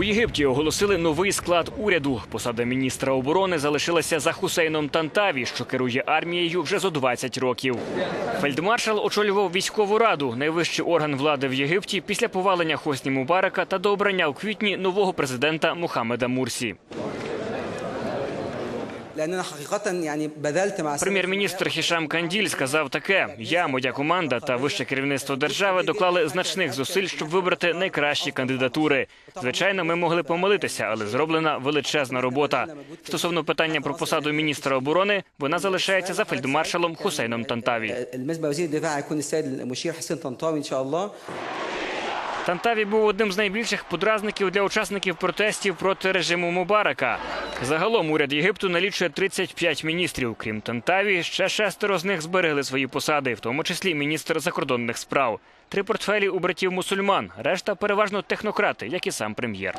У Єгипті оголосили новий склад уряду. Посада міністра оборони залишилася за Хусейном Тантаві, що керує армією вже зо 20 років. Фельдмаршал очолював військову раду, найвищий орган влади в Єгипті після повалення Хосні Мубарака та до обрання у квітні нового президента Мухаммеда Мурсі. Прем'єр-міністр Хішам Канділь сказав таке: я, моя команда та вище керівництво держави доклали значних зусиль, щоб вибрати найкращі кандидатури. Звичайно, ми могли помилитися, але зроблена величезна робота. Стосовно питання про посаду міністра оборони, вона залишається за фельдмаршалом Хусейном Тантаві. Тантаві був одним з найбільших подразників для учасників протестів проти режиму Мубарака. Загалом уряд Єгипту налічує 35 міністрів. Крім Тантаві, ще шестеро з них зберегли свої посади, в тому числі міністр закордонних справ. Три портфелі у братів мусульман, решта переважно технократи, як і сам прем'єр.